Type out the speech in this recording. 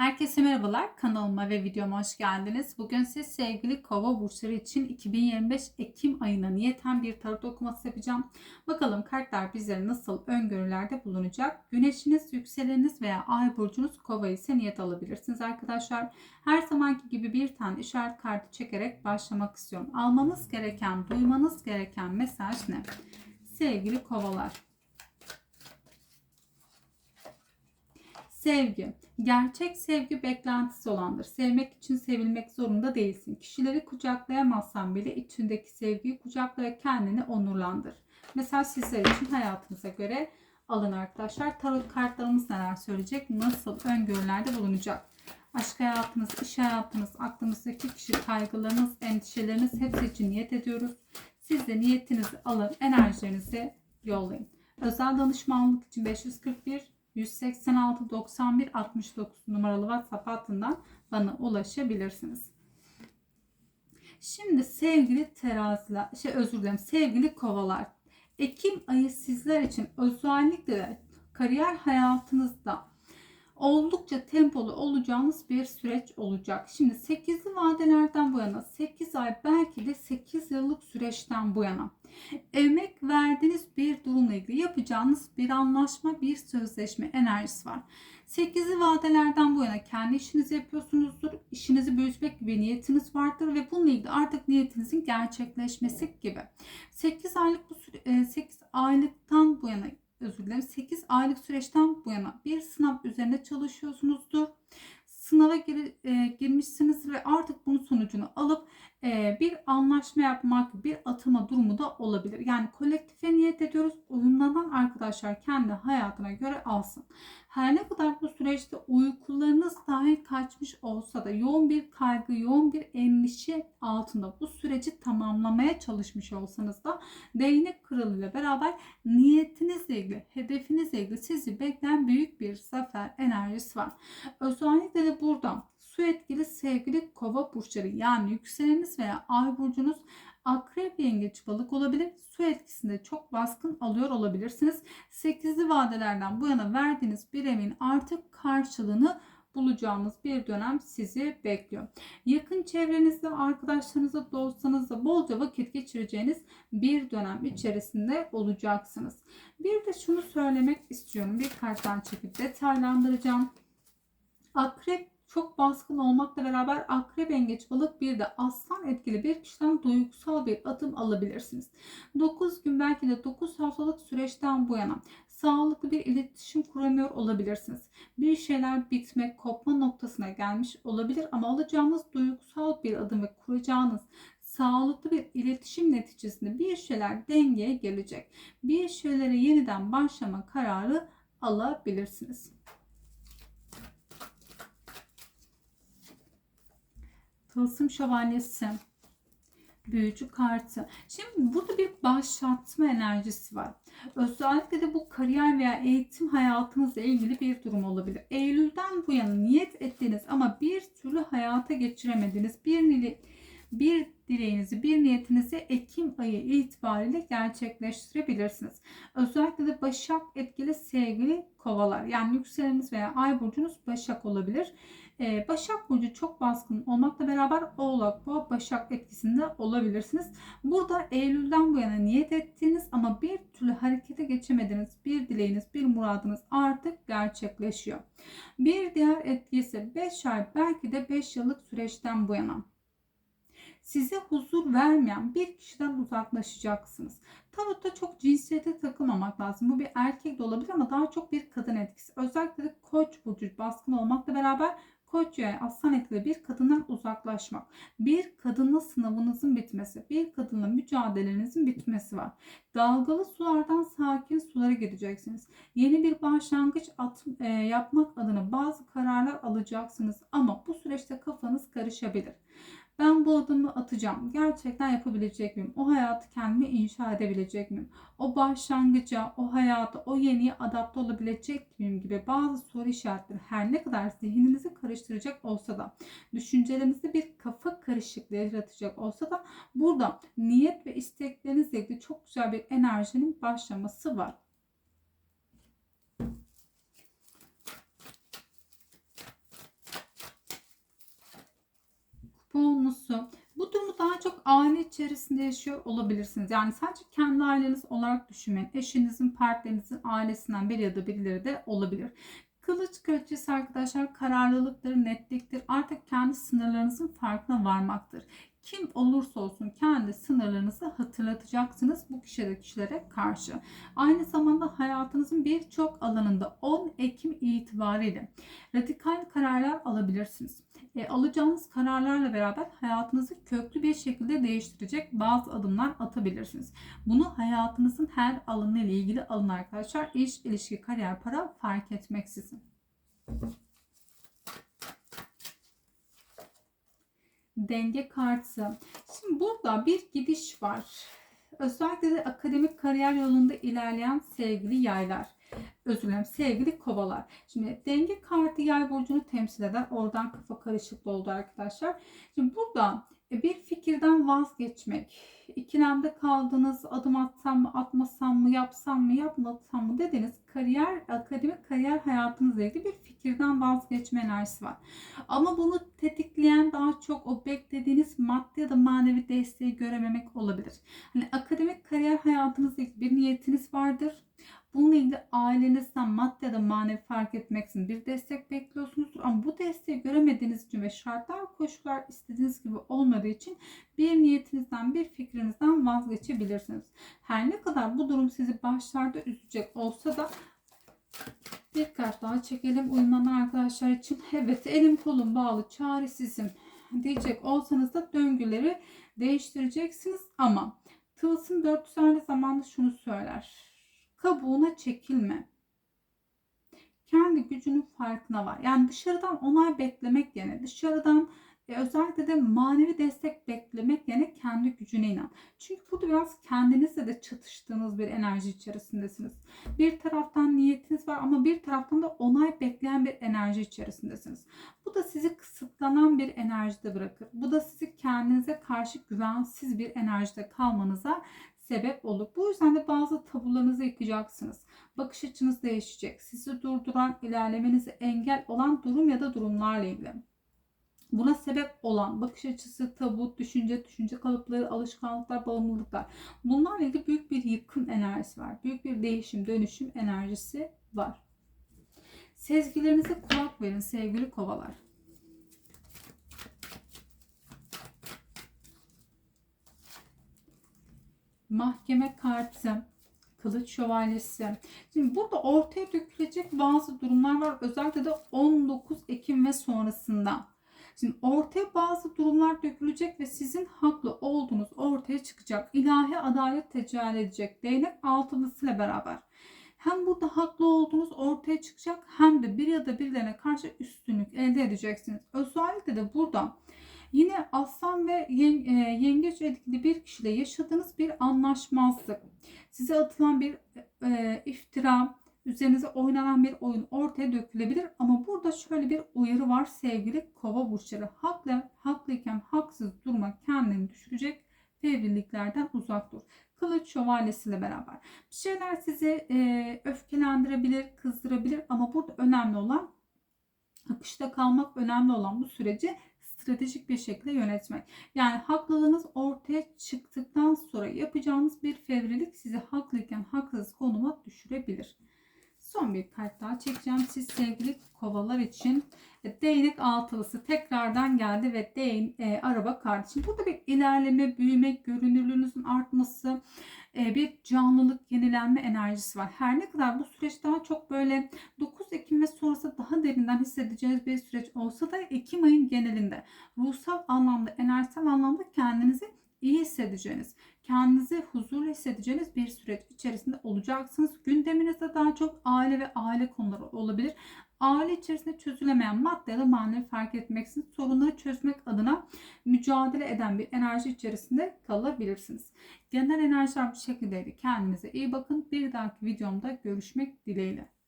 Herkese merhabalar. Kanalıma ve videoma hoş geldiniz. Bugün siz sevgili kova burçları için 2025 Ekim ayına niyeten bir tarot okuması yapacağım. Bakalım kartlar bizlere nasıl öngörülerde bulunacak. Güneşiniz, yükseleniniz veya ay burcunuz kova ise niyet alabilirsiniz arkadaşlar. Her zamanki gibi bir tane işaret kartı çekerek başlamak istiyorum. Almanız gereken, duymanız gereken mesaj ne? Sevgili kovalar. Sevgi. Gerçek sevgi beklentisi olandır. Sevmek için sevilmek zorunda değilsin. Kişileri kucaklayamazsan bile içindeki sevgiyi kucakla kendini onurlandır. Mesela sizler için hayatınıza göre alın arkadaşlar. Tarot kartlarımız neler söyleyecek? Nasıl öngörülerde bulunacak? Aşk hayatınız, iş hayatınız, aklınızdaki kişi, kaygılarınız, endişeleriniz hepsi için niyet ediyoruz. Siz de niyetinizi alın, enerjilerinizi yollayın. Özel danışmanlık için 541 186 91 69 numaralı WhatsApp hattından bana ulaşabilirsiniz. Şimdi sevgili teraziler, şey özür dilerim sevgili kovalar. Ekim ayı sizler için özellikle kariyer hayatınızda oldukça tempolu olacağınız bir süreç olacak. Şimdi 8'li vadelerden bu yana 8 ay belki de 8 yıllık süreçten bu yana emek verdiğiniz bir durumla ilgili yapacağınız bir anlaşma, bir sözleşme enerjisi var. 8'li vadelerden bu yana kendi işinizi yapıyorsunuzdur. İşinizi büyütmek gibi niyetiniz vardır ve bununla ilgili artık niyetinizin gerçekleşmesi gibi. 8 aylık bu süre, 8 aylıktan bu yana özür dilerim 8 aylık süreçten bu yana bir sınav üzerine çalışıyorsunuzdur. Sınava gir, e, girmişsiniz ve artık bunun sonucunu alıp e, bir anlaşma yapmak, bir atama durumu da olabilir. Yani kolektife niyet ediyoruz. Uyumlanan arkadaşlar kendi hayatına göre alsın. Her ne kadar bu süreçte uykularınız dahi kaçmış olsa da yoğun bir kaygı, yoğun bir endişe altında bu süreci tamamlamaya çalışmış olsanız da değnek kralıyla beraber niyetinizle ilgili, hedefinizle ilgili sizi bekleyen büyük bir zafer enerjisi var. Özellikle de burada su etkili sevgili kova burçları yani yükseleniniz veya ay burcunuz akrep yengeç balık olabilir. Su etkisinde çok baskın alıyor olabilirsiniz. 8'li vadelerden bu yana verdiğiniz bir emin artık karşılığını bulacağınız bir dönem sizi bekliyor. Yakın çevrenizde, arkadaşlarınızla, dostlarınızla bolca vakit geçireceğiniz bir dönem içerisinde olacaksınız. Bir de şunu söylemek istiyorum. Bir karttan çekip detaylandıracağım. Akrep çok baskın olmakla beraber akrep yengeç balık bir de aslan etkili bir kişiden duygusal bir adım alabilirsiniz. 9 gün belki de 9 haftalık süreçten bu yana sağlıklı bir iletişim kuramıyor olabilirsiniz. Bir şeyler bitmek, kopma noktasına gelmiş olabilir ama alacağınız duygusal bir adım ve kuracağınız sağlıklı bir iletişim neticesinde bir şeyler dengeye gelecek. Bir şeylere yeniden başlama kararı alabilirsiniz. Tılsım şövalyesi. Büyücü kartı. Şimdi burada bir başlatma enerjisi var. Özellikle de bu kariyer veya eğitim hayatınızla ilgili bir durum olabilir. Eylül'den bu yana niyet ettiğiniz ama bir türlü hayata geçiremediğiniz bir bir dileğinizi, bir niyetinizi Ekim ayı itibariyle gerçekleştirebilirsiniz. Özellikle de Başak etkili sevgili kovalar. Yani yükseleniniz veya ay burcunuz Başak olabilir. Ee, Başak Burcu çok baskın olmakla beraber Oğlak Boğa Başak etkisinde olabilirsiniz. Burada Eylül'den bu yana niyet ettiğiniz ama bir türlü harekete geçemediğiniz bir dileğiniz, bir muradınız artık gerçekleşiyor. Bir diğer etki ise 5 ay belki de 5 yıllık süreçten bu yana size huzur vermeyen bir kişiden uzaklaşacaksınız. Tarotta çok cinsiyete takılmamak lazım. Bu bir erkek de olabilir ama daha çok bir kadın etkisi. Özellikle de koç burcu baskın olmakla beraber Koç yay aslan etkili bir kadından uzaklaşmak. Bir kadınla sınavınızın bitmesi. Bir kadınla mücadelenizin bitmesi var. Dalgalı sulardan sakin sulara gideceksiniz. Yeni bir başlangıç at, e, yapmak adına bazı kararlar alacaksınız. Ama bu süreçte kafanız karışabilir. Ben bu adımı atacağım. Gerçekten yapabilecek miyim? O hayatı kendime inşa edebilecek miyim? O başlangıca, o hayata, o yeniye adapte olabilecek miyim gibi bazı soru işaretleri her ne kadar zihninizi karıştıracak olsa da, düşüncelerinizde bir kafa karışıklığı yaratacak olsa da burada niyet ve isteklerinizle ilgili çok güzel bir enerjinin başlaması var. İçerisinde yaşıyor olabilirsiniz. Yani sadece kendi aileniz olarak düşünmeyin. Eşinizin, partnerinizin ailesinden biri ya da birileri de olabilir. Kılıç kraliçesi arkadaşlar kararlılıktır, netliktir. Artık kendi sınırlarınızın farkına varmaktır. Kim olursa olsun kendi sınırlarınızı hatırlatacaksınız bu kişilere kişilere karşı. Aynı zamanda hayatınızın birçok alanında 10 Ekim itibariyle radikal kararlar alabilirsiniz. E, alacağınız kararlarla beraber hayatınızı köklü bir şekilde değiştirecek bazı adımlar atabilirsiniz. Bunu hayatınızın her alanı ile ilgili alın arkadaşlar. İş, ilişki, kariyer, para fark etmeksizin. Denge kartı. Şimdi burada bir gidiş var. Özellikle de akademik kariyer yolunda ilerleyen sevgili yaylar. Özür dilerim sevgili kovalar. Şimdi denge kartı yay burcunu temsil eder. Oradan kafa karışıklığı oldu arkadaşlar. Şimdi burada e, bir fikirden vazgeçmek, ikilemde kaldığınız adım atsam mı, atmasam mı, yapsam mı, yapmasam mı dediğiniz kariyer, akademik kariyer hayatınızla ilgili bir fikirden vazgeçme enerjisi var. Ama bunu tetikleyen daha çok o beklediğiniz maddi ya da manevi desteği görememek olabilir. Hani akademik kariyer hayatınızla ilgili bir niyetiniz vardır. Bununla ilgili ailenizden maddi ya da manevi fark etmeksizin bir destek bekliyorsunuzdur. Ama bu desteği göremediğiniz için ve şartlar koşullar istediğiniz gibi olmadığı için bir niyetinizden bir fikrinizden vazgeçebilirsiniz. Her ne kadar bu durum sizi başlarda üzecek olsa da bir kart daha çekelim uyumlanan arkadaşlar için. Evet elim kolum bağlı çaresizim diyecek olsanız da döngüleri değiştireceksiniz ama Tılsım 400 aynı zamanda şunu söyler kabuğuna çekilme. Kendi gücünün farkına var. Yani dışarıdan onay beklemek yerine dışarıdan e, özellikle de manevi destek beklemek yerine kendi gücüne inan. Çünkü burada biraz kendinizle de çatıştığınız bir enerji içerisindesiniz. Bir taraftan niyetiniz var ama bir taraftan da onay bekleyen bir enerji içerisindesiniz. Bu da sizi kısıtlanan bir enerjide bırakır. Bu da sizi kendinize karşı güvensiz bir enerjide kalmanıza sebep olur. Bu yüzden de bazı tabularınızı yıkacaksınız. Bakış açınız değişecek. Sizi durduran, ilerlemenize engel olan durum ya da durumlarla ilgili. Buna sebep olan bakış açısı, tabu, düşünce, düşünce kalıpları, alışkanlıklar, bağımlılıklar. Bunlarla ilgili büyük bir yıkım enerjisi var. Büyük bir değişim, dönüşüm enerjisi var. Sezgilerinize kulak verin sevgili kovalar. Mahkeme kartı, kılıç şövalyesi. Şimdi burada ortaya dökülecek bazı durumlar var. Özellikle de 19 Ekim ve sonrasında. Şimdi ortaya bazı durumlar dökülecek ve sizin haklı olduğunuz ortaya çıkacak. İlahi adalet tecelli edecek. Değnek altılısıyla beraber. Hem burada haklı olduğunuz ortaya çıkacak hem de bir ya da birilerine karşı üstünlük elde edeceksiniz. Özellikle de burada Yine aslan ve e, yengeç etkili bir kişiyle yaşadığınız bir anlaşmazlık, size atılan bir e, iftira, üzerinize oynanan bir oyun ortaya dökülebilir. Ama burada şöyle bir uyarı var sevgili kova burçları. Haklı, haklıyken haksız durma kendini düşürecek fevriliklerden uzak dur. Kılıç şövalyesiyle beraber. Bir şeyler sizi e, öfkelendirebilir, kızdırabilir ama burada önemli olan akışta kalmak önemli olan bu süreci stratejik bir şekilde yönetmek. Yani haklılığınız ortaya çıktıktan sonra yapacağınız bir fevrilik sizi haklıyken haksız konuma düşürebilir. Son bir kart daha çekeceğim. Siz sevgili kovalar için e, değnek altılısı tekrardan geldi ve değin e, araba kartı. Şimdi burada bir ilerleme, büyüme, görünürlüğünüzün artması, e, bir canlılık, yenilenme enerjisi var. Her ne kadar bu süreç daha çok böyle 9 Ekim ve sonrası daha derinden hissedeceğiniz bir süreç olsa da Ekim ayın genelinde ruhsal anlamda, enerjisel anlamda kendinizi iyi hissedeceğiniz, kendinizi huzurlu hissedeceğiniz bir süreç içerisinde olacaksınız. Gündeminizde daha çok aile ve aile konuları olabilir. Aile içerisinde çözülemeyen madde ya da manevi fark etmeksizin sorunları çözmek adına mücadele eden bir enerji içerisinde kalabilirsiniz. Genel enerjiler bu şekildeydi. Kendinize iyi bakın. Bir dahaki videomda görüşmek dileğiyle.